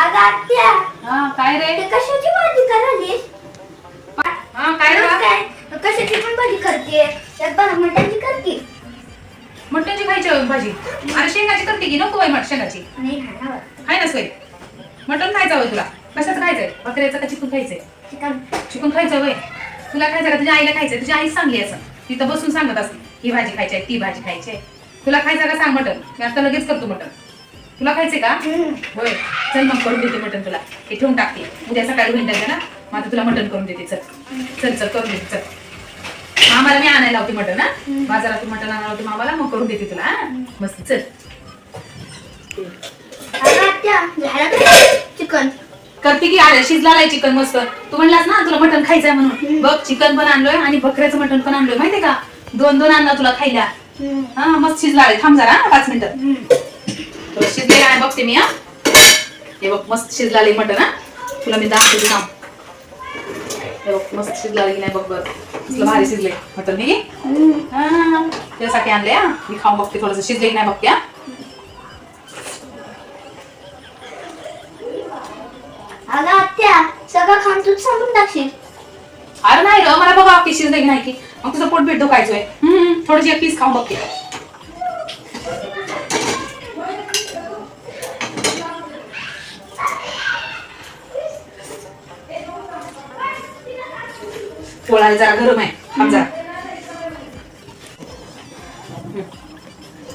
अगं आत्या. हा काय रे? ते कशाची भाजी करालीस? हा काय रे? काय? कशाची पण भाजी करते त्यात बरं मटणची करते. मटणाची खायची भाजी? अरे शेंगाची करते की नको बाई मट शेंगाची. नाही खाणार. खाय ना सोय. मटण खायचं होय तुला. कशाचं खायचंय? बकऱ्याचं का चिकन खायचंय? चिकन. चिकन खायचं वय तुला खायचं का? तुझ्या आईला खायचंय. तुझी आई सांगली असं. तिथं बसून सांगत असते. ही भाजी खायची आहे ती भाजी खायची आहे. तुला खायचं का? सांग मटण. मी आता लगेच करतो मटण. तुला खायचंय का. होय. चल मग करून देते मटण तुला. हे ठेवून टाकते. उद्या सकाळी होईल ना? मग आता तुला मटण करून देते. चल. चल चल करून देते. चल. मामाला मी आणायला होती मटण ना हम्म. बाजारातून मटण आणायला होती मामाला मग करून देते तुला हा? मस्त चल. चिकन? करते की आले. शिजला चिकन मस्त. तू म्हणलास ना तुला मटण खायचंय म्हणून. बघ चिकन पण आणलोय आणि बकऱ्याचं मटण पण आणलोय. माहितीये का? दोन दोन आणलं तुला खायला. हा मस्त शिजला थांब जरा हा, पाच मिनिटं. शिजलेलं आहे बघते मी हा. हे बघ मस्त शिजला मटण हा. तुला मी दाखवते थांब. हे बघ मस्त शिजला की नाही बघ बघ कसलं भारी शिजले मटण हे हम्म. हा. त्यासाठी आणले हा. मी खाऊन बघते थोडस. शिजले की नाही बघते हा. अगं आत्या सगळं खाऊन तूच सांगून टाकशील. अरे नाही ग मला बघा की शिजले की नाही की. मग तुझं पोट भेट दुखायचोय. हम्म थोडीशी एक पीस खाऊन बघते. पोळा जरा गरम आहे. थांब जरा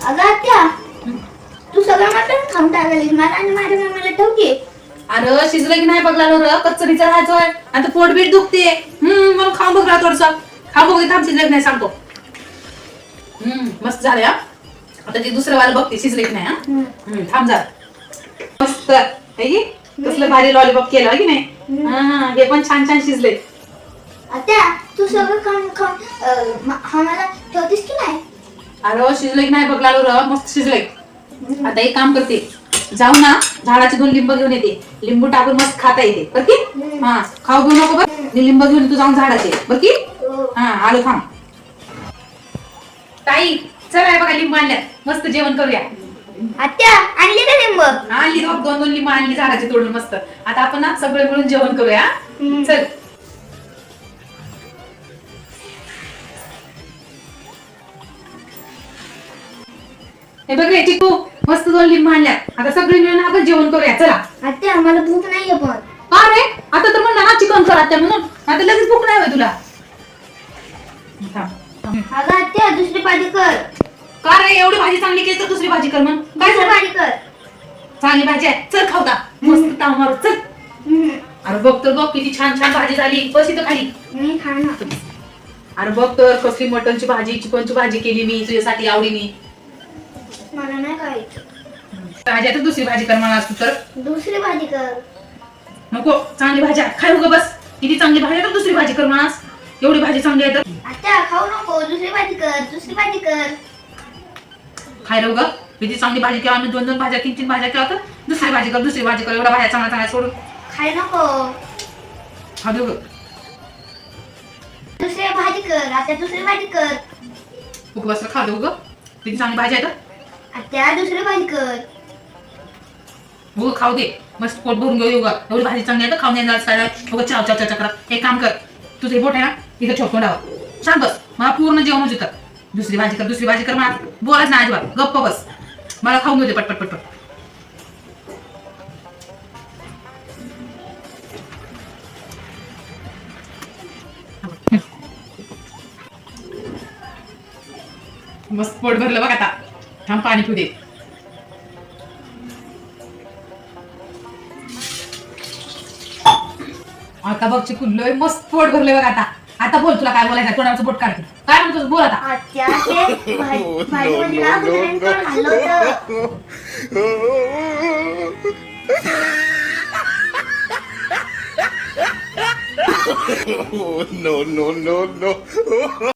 अगं आत्या तू सगळं मटण खाऊन टाकलीस मला आणि माझ्या मम्मीला ठेवते अरे शिजलं की नाही बघला र कचरीचा राहायचोय आणि पोट बीट दुखते हम्म मग खाऊन बघ थोडस. खा बघ थांब शिजलं की नाही सांगतो. हम्म मस्त झालं हा. आता ती दुसरं वाला बघते शिजले की नाही हा. हम्म, थांब जा. मस्त. है की? कसलं भारी लॉलीपॉप केलं है की नाही? हा हे पण छान छान शिजले आत्या तू सगळं खाऊन खाऊन अं, म- आम्हाला ठेवतीस की नाही? अरे शिजले की नाही बघला र मस्त शिजले आता एक काम करते. जाऊ ना झाडाचे दोन लिंब घेऊन येते. लिंबू टाकून मस्त खाता येते. बरं की? हा खाऊ घेऊ नको बघ मी लिंब घेऊन तू जाऊन झाडाचे. बरं की? हो. हा आलो थांब. ताई चल आहे बघा लिंब आणल्यात. मस्त जेवण करूया. आत्या आणली का लिंब? आणली बघ दोन दोन लिंब आणली झाडाची तोडून मस्त. आता आपण ना सगळे मिळून जेवण करूया हा? चल. हे बघ रे चिकू मस्त दोन लिंब आणल्यात आता सगळे मिळून आपण जेवण करूया. चला. आत्या आम्हाला भूक नाहीये पण. का रे? आता तर म्हणलं ना चिकन करा त्या म्हणून. आता लगेच भूक नाही होय तुला. थांब. अगं आत्या दुसरी भाजी कर. का रे एवढी भाजी चांगली केली तर दुसरी भाजी कर मग काय दुसरी झालं? भाजी कर. चांगली भाजी आहे. चल खावता मस्त ताव मारू चल. हम्म. अरे बघ तर बघ किती छान छान भाजी झाली. बस इथं खाली. मी खाणार. अरे बघ तर कसली मटनची भाजी चिकनची भाजी केली मी तुझ्यासाठी आवडीने. मला नाही खायचं भाजी आता दुसरी भाजी कर मला तू तर. दुसरी भाजी कर. नको चांगली भाजी आहे. खाय उगं बस. किती चांगली भाजी तर दुसरी भाजी कर मला एवढी भाजी चांगली आहे तर. खाऊ नको. दुसरी भाजी कर दुसरी भाजी कर. खायला उगं. किती चांगली भाजी केला आम्ही. दोन दोन भाज्या तीन तीन भाज्या केला तर दुसरी भाजी कर दुसरी भाजी कर. एवढ्या भाज्या चांगल्या चांगल्या सोडून. खाय नको. खा दे उगं. दुसरी भाजी कर. आत्या दुसरी भाजी कर. उगं बस खा दे उगं. किती चांगली भाजी आहे तर. आत्या दुसरी भाजी कर हो खाऊ दे. मस्त पोट भरून घेऊ उगं एवढी भाजी चांगली आहे तर खाऊन येणार काय उगं चाव चाव चाव करा एक काम कर. तुझं बोट आहे ना इथं छोपून डाव. सांग बस. मला पूर्ण जेवण होतं दुसरी भाजी कर दुसरी भाजी कर मला. बोलाच ना अजिबात. गप्प बस. मला खाऊन घेऊ दे पटपट पटपट. मस्त पोट भरलं बघ आता. थांब आता बघ चिकू लय मस्त पोट भरले बघ आता. आता बोल तुला काय बोलायचं तोंडाचं पोट काढते. काय म्हणतो बोल आता. आत्या ते भाजी भाजीमध्ये ना खाल्लं होतं oh no no no no.